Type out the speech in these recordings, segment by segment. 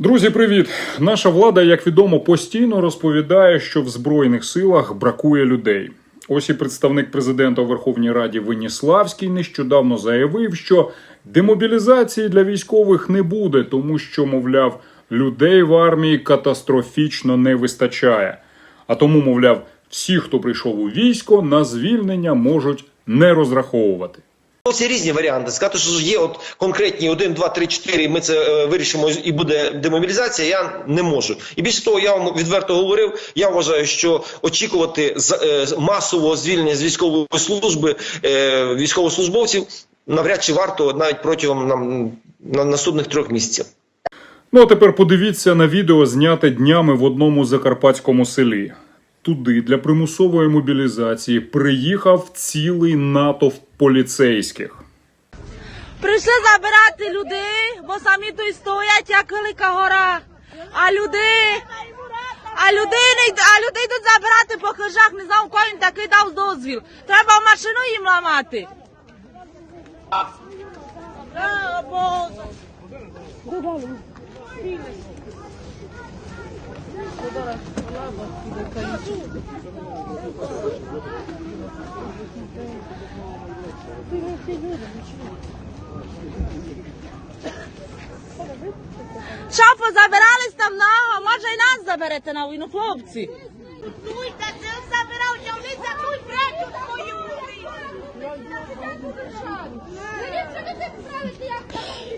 Друзі, привіт! Наша влада, як відомо, постійно розповідає, що в збройних силах бракує людей. Ось і представник президента у Верховній Раді Веніславський нещодавно заявив, що демобілізації для військових не буде, тому що, мовляв, людей в армії катастрофічно не вистачає. А тому, мовляв, всі, хто прийшов у військо, на звільнення можуть не розраховувати. Ось різні варіанти. Сказати, що є от конкретні 1, 2, 3, 4, і ми це е, вирішимо і буде демобілізація, я не можу. І більше того, я вам відверто говорив. Я вважаю, що очікувати з- е, масового звільнення з військової служби е, військовослужбовців навряд чи варто навіть протягом нам на наступних трьох місяців. Ну а тепер подивіться на відео, зняте днями в одному закарпатському селі. Туди для примусової мобілізації приїхав цілий натовп поліцейських. Прийшли забирати людей, бо самі тут стоять, як велика гора. А люди, а людей не а людей йдуть забирати по хижах, не знав, кого він такий дав дозвіл. Треба машину їм ламати. Бо- Що позабирались там на, може і нас заберете на війну, хлопці. Туйте, це забирав, що вони за туй братю свою.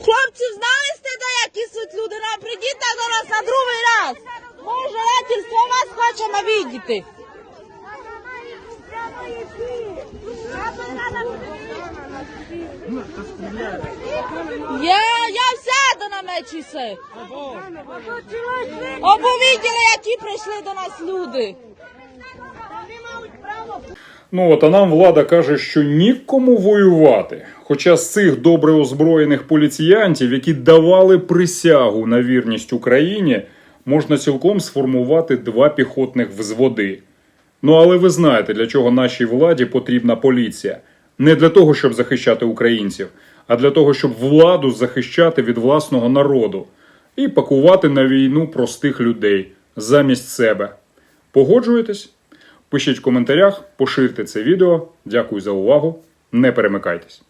Хлопці, знали сте, де які суть люди? Прийдіть до нас на другий раз. Може, летільство вас хочемо видіти. Я, я сяду на мечі се. Обо виділи, які прийшли до нас люди. Ну от а нам влада каже, що нікому воювати. Хоча з цих добре озброєних поліціянтів, які давали присягу на вірність Україні, можна цілком сформувати два піхотних взводи. Ну але ви знаєте, для чого нашій владі потрібна поліція. Не для того, щоб захищати українців, а для того, щоб владу захищати від власного народу і пакувати на війну простих людей замість себе. Погоджуєтесь? Пишіть в коментарях, поширте це відео. Дякую за увагу. Не перемикайтесь.